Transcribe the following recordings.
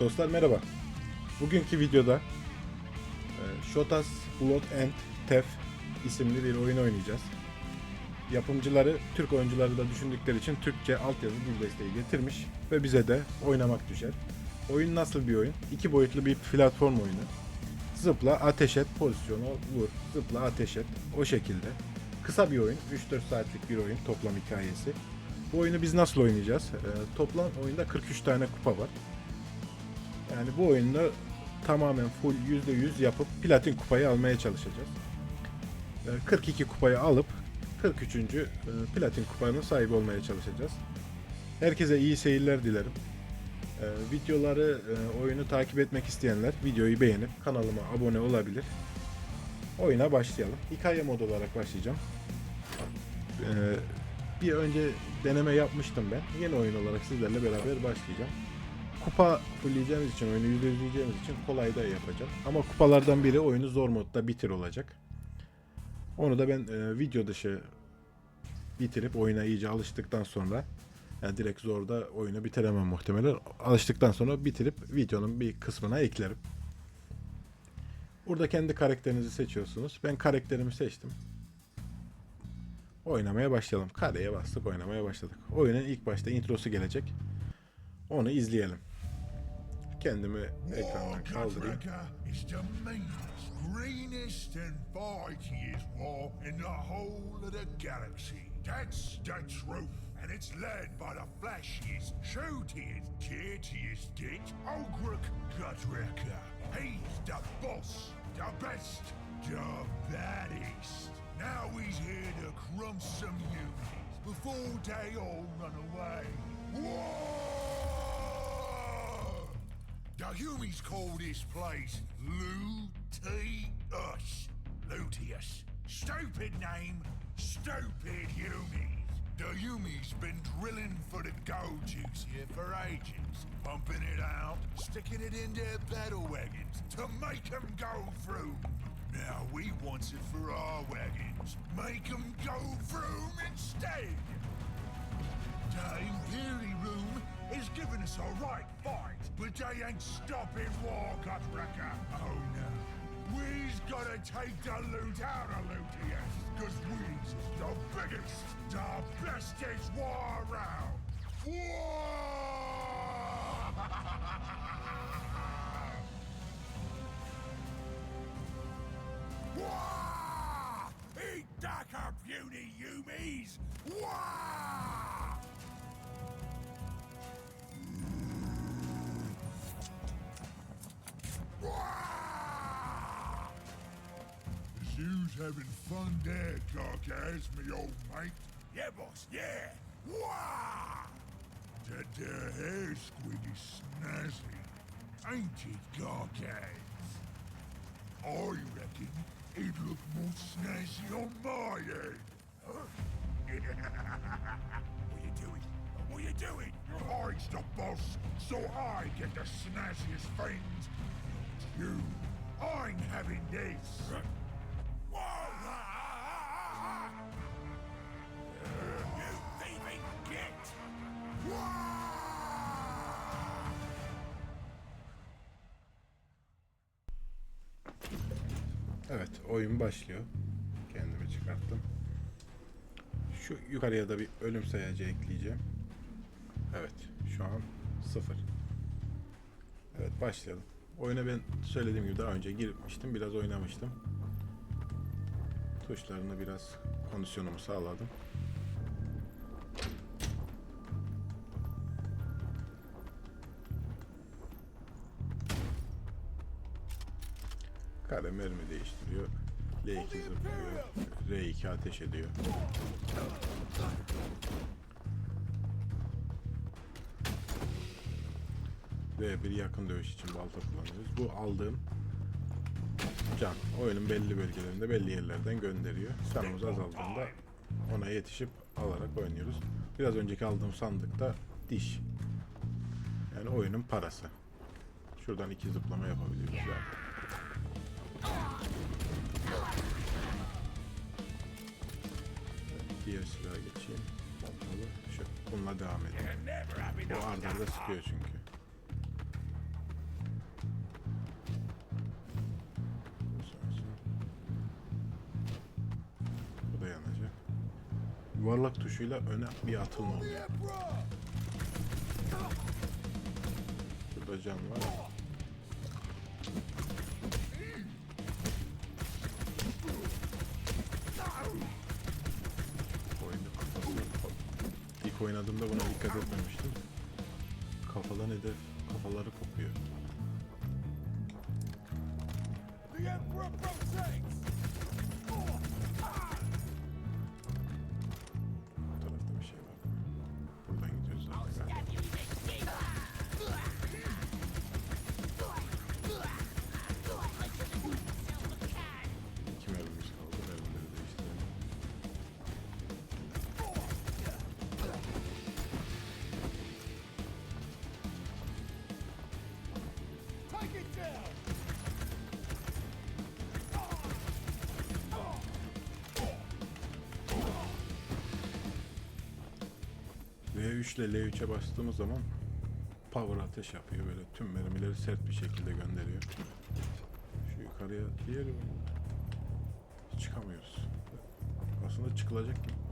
Dostlar merhaba. Bugünkü videoda e, Shotas Blood and Theft isimli bir oyun oynayacağız. Yapımcıları Türk oyuncuları da düşündükleri için Türkçe altyazı dil desteği getirmiş ve bize de oynamak düşer. Oyun nasıl bir oyun? İki boyutlu bir platform oyunu. Zıpla, ateş et, pozisyonu vur, zıpla, ateş et. O şekilde. Kısa bir oyun, 3-4 saatlik bir oyun toplam hikayesi. Bu oyunu biz nasıl oynayacağız? Ee, toplam oyunda 43 tane kupa var. Yani bu oyunda tamamen full %100 yapıp platin kupayı almaya çalışacağız. Ee, 42 kupayı alıp 43. e, platin kupanın sahibi olmaya çalışacağız. Herkese iyi seyirler dilerim. Ee, videoları, e, oyunu takip etmek isteyenler videoyu beğenip kanalıma abone olabilir. Oyuna başlayalım. Hikaye modu olarak başlayacağım. Ee, bir önce deneme yapmıştım ben. Yeni oyun olarak sizlerle beraber başlayacağım. Kupa fullleyeceğimiz için, oyunu %100'leyeceğimiz için kolay da yapacağım. Ama kupalardan biri oyunu zor modda bitir olacak. Onu da ben e, video dışı bitirip oyuna iyice alıştıktan sonra yani direkt zorda oyunu bitiremem muhtemelen. Alıştıktan sonra bitirip videonun bir kısmına eklerim. Burada kendi karakterinizi seçiyorsunuz. Ben karakterimi seçtim. Oynamaya başlayalım. Kareye bastık oynamaya başladık. Oyunun ilk başta introsu gelecek. Onu izleyelim. Kendimi ekrandan kaldırayım. Gutreka is the meanest, greenest and fightiest war in the whole of the galaxy. That's the truth. And it's led by the flashiest, shootiest, kittiest git, Ogric Gutreka. He's the boss, the best, the baddest. Now he's here to crump some units before they all run away. Whoa! The Humies call this place Lutius. Lutius. Stupid name, stupid Humies. The Humies been drilling for the gold juice here for ages, pumping it out, sticking it in their battle wagons to make them go through. Now we wants it for our wagons, make them go through instead. The Imperial Room is giving us a right fight, but they ain't stopping war, Gutreka. Oh no. We's gotta take the loot out of Lutius, cause we's the biggest, the bestest war around. War! Wah! Eat darker puny Yumis! Wah! Having fun there, Carcass, me old mate. Yeah, boss, yeah. Wah! That there hair squid is snazzy, ain't it, Carcass? I reckon it'd look more snazzy on my head. Huh? what you doing? What you doing? I's the boss, so I get the snazziest things. You. I'm having this. Oyun başlıyor. Kendimi çıkarttım. Şu yukarıya da bir ölüm sayacı ekleyeceğim. Evet, şu an sıfır. Evet, başlayalım. Oyuna ben söylediğim gibi daha önce girmiştim, biraz oynamıştım. Tuşlarını biraz kondisyonumu sağladım. Kare mermi değiştiriyor. L2 zıplıyor. R2 ateş ediyor. V1 yakın dövüş için balta kullanıyoruz. Bu aldığım can. Oyunun belli bölgelerinde belli yerlerden gönderiyor. Canımız azaldığında ona yetişip alarak oynuyoruz. Biraz önceki aldığım sandıkta diş. Yani oyunun parası. Şuradan iki zıplama yapabiliyoruz zaten. diğer silaha geçeyim. Pompalı. Şu bununla devam edelim. Bu arda arda sıkıyor çünkü. Bu da yanacak. Yuvarlak tuşuyla öne bir atılma oluyor. Burada can var. İlk oynadığımda buna dikkat etmemiştim. Kafadan hedef kafaları kopuyor. The Emperor protects! V3 ile L3'e bastığımız zaman power ateş yapıyor. Böyle tüm mermileri sert bir şekilde gönderiyor. Şu yukarıya diğer çıkamıyoruz. Aslında çıkılacak gibi.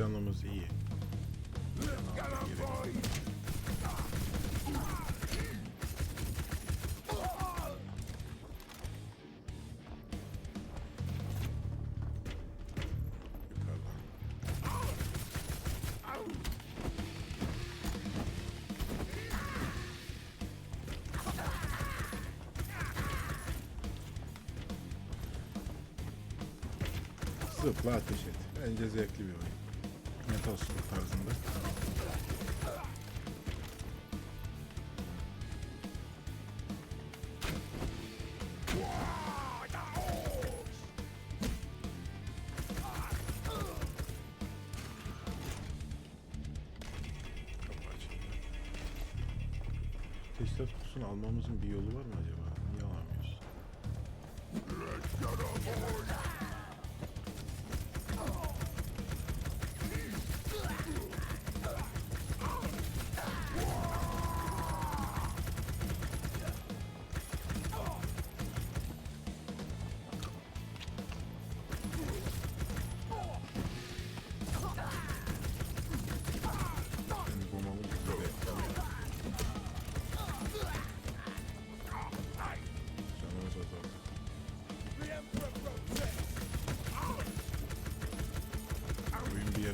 Canımız iyi. Zıpla ateş et. Bence zevkli bir oyun. Metal Slug tarzında. Tesisat kutusunu almamızın bir yolu var mı acaba? Niye alamıyoruz?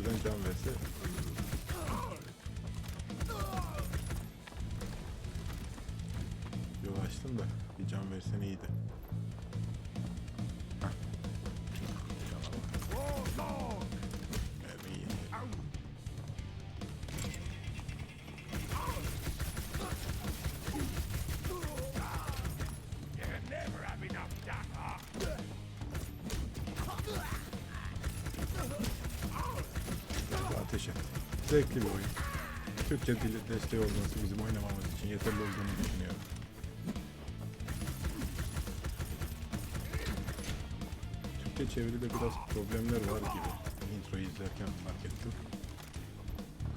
Yerden can verse Yol açtım da bir can versen iyiydi. Zevkli bir oyun. Türkçe dili desteği olması bizim oynamamız için yeterli olduğunu düşünüyorum. Türkçe çeviride biraz problemler var gibi. Introyu izlerken fark ettim.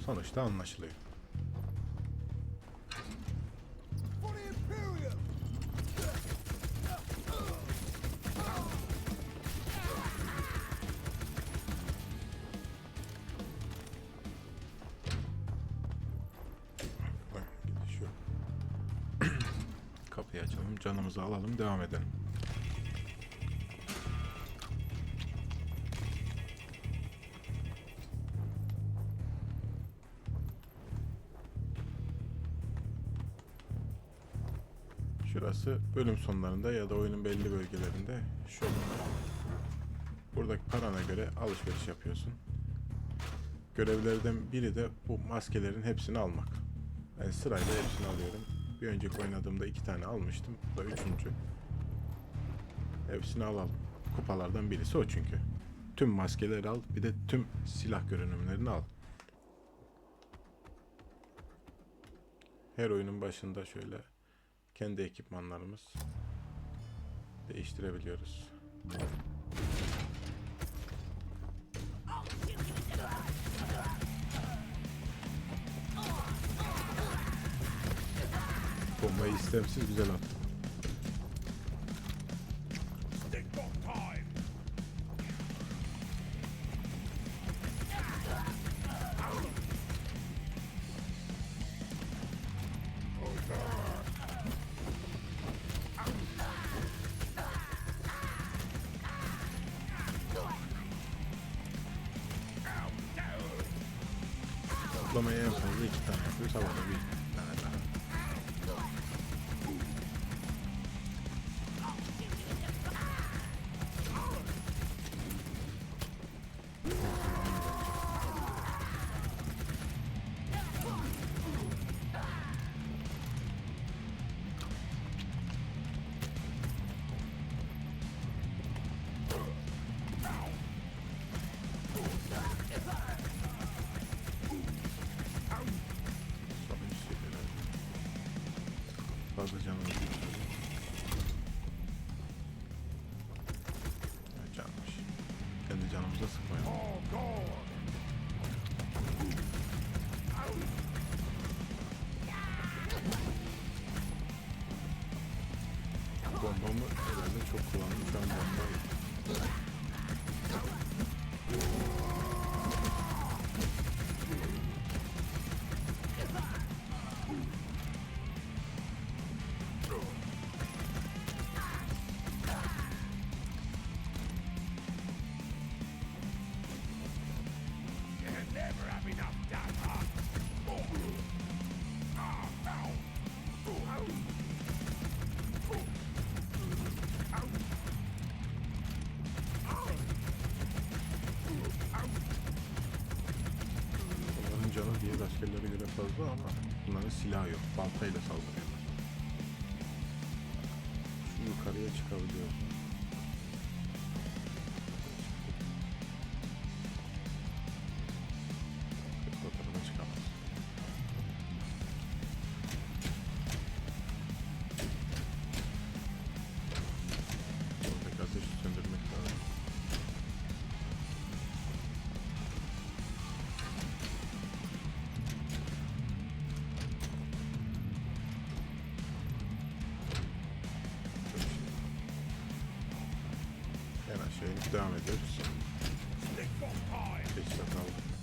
Sonuçta anlaşılıyor. Devam edelim. Şurası bölüm sonlarında ya da oyunun belli bölgelerinde şu. Buradaki parana göre alışveriş yapıyorsun. Görevlerden biri de bu maskelerin hepsini almak. Ben sırayla hepsini alıyorum. Bir önceki oynadığımda iki tane almıştım. Bu da üçüncü. Hepsini alalım. Kupalardan birisi o çünkü. Tüm maskeleri al, bir de tüm silah görünümlerini al. Her oyunun başında şöyle kendi ekipmanlarımız değiştirebiliyoruz. Bombayı istemsiz güzel attı. Herhalde çok kullandım. Şu an bomba yok. Askerlere göre fazla ama bunların silahı yok. Baltayla saldırıyorlar. Şu yukarıya çıkabiliyor. En aşağı inip devam ediyoruz. Stick bomb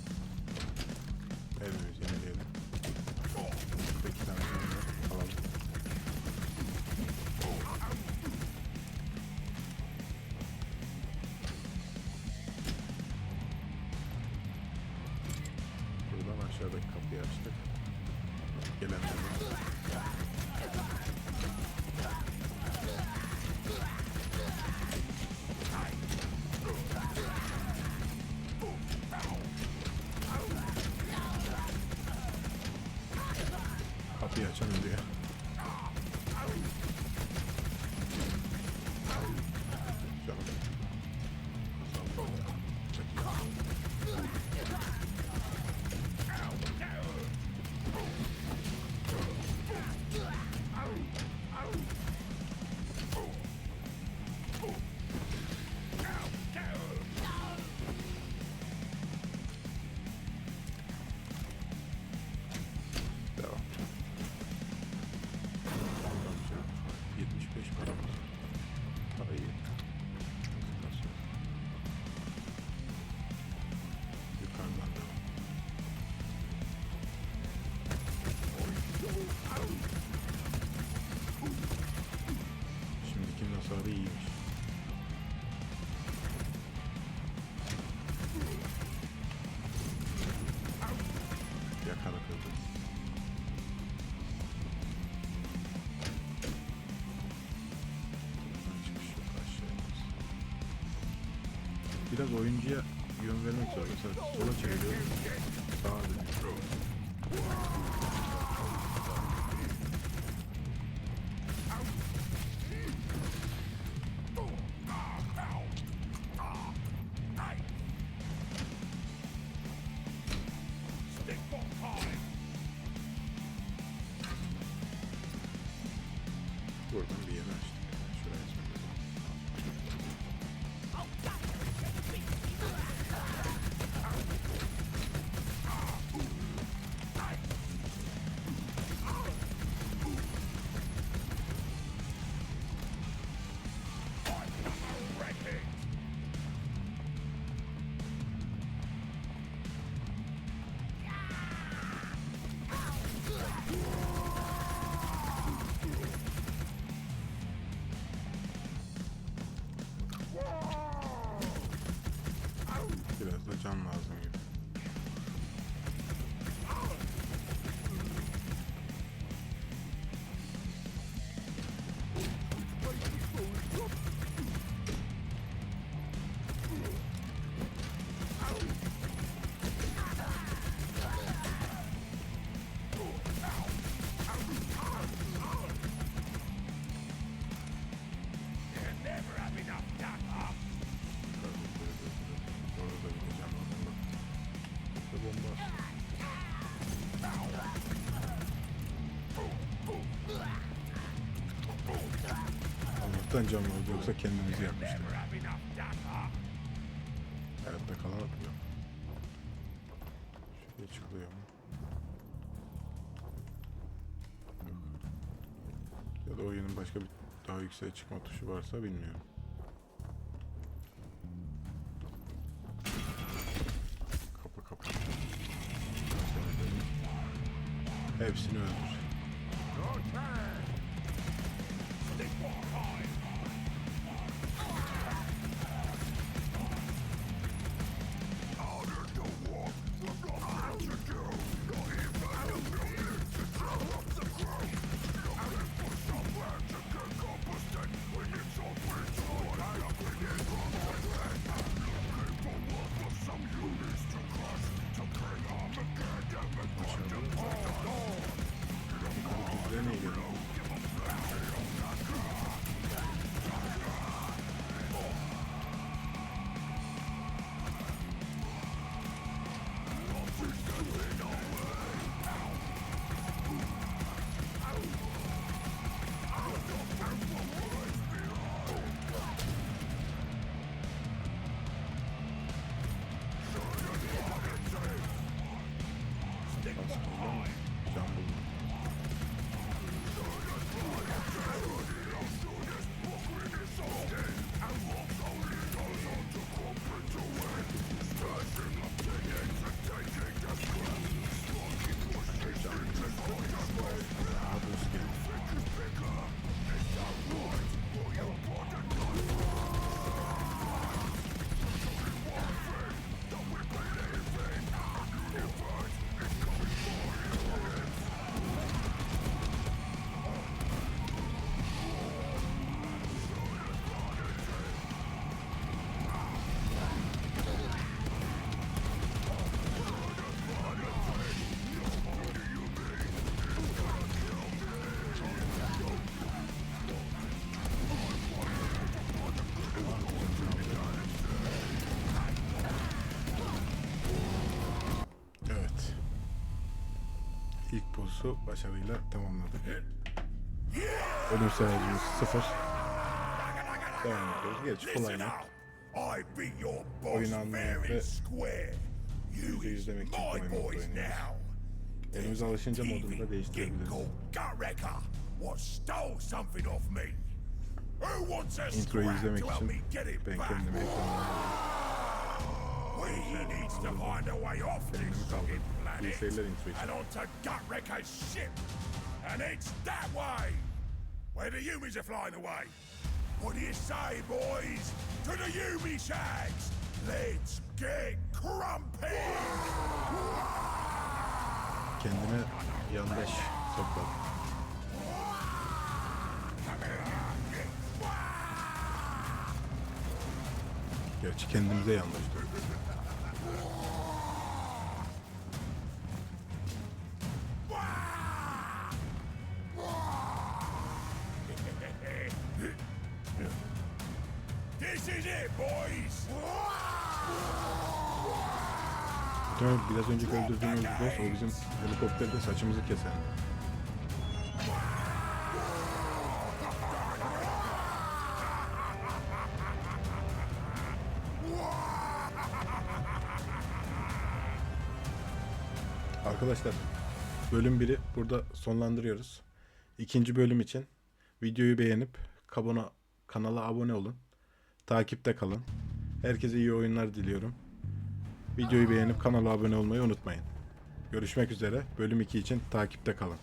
Biraz oyuncuya yön vermek zor. Mesela sola çeviriyorum. Sağa dönüyor. Allah'tan can vardı yoksa kendimizi yakmıştık. Hayatta kalan. Şuraya çıkılıyor mu? Yok. Ya da oyunun başka bir daha yükseğe çıkma tuşu varsa bilmiyorum. Kapı kapı. Hepsini öldür. İlk boss'u başarıyla tamamladık. Ölüm sayacımız sıfır. Devam ediyoruz. Geç kolayına. Oyun anlamak ve yüzde demek için kolay modda oynuyoruz. Elimize alışınca modunu da değiştirebiliriz. Introyu izlemek için ben kendimi ekranıma We needs to find a way off Kendimi kaldırdım. Fucking İyi planet seyirler intro için. and onto Gutwrecker's ship. And it's that way where the humans are flying away. What do you say, boys? To the Yumi shags! Let's get crumpy! Kendime yandaş topladım. Gerçi kendimize yandaş biraz önce öldürdüğümüz boss o bizim helikopterde saçımızı kesen. Arkadaşlar bölüm 1'i burada sonlandırıyoruz. İkinci bölüm için videoyu beğenip kabona, kanala abone olun. Takipte kalın. Herkese iyi oyunlar diliyorum. Videoyu beğenip kanala abone olmayı unutmayın. Görüşmek üzere. Bölüm 2 için takipte kalın.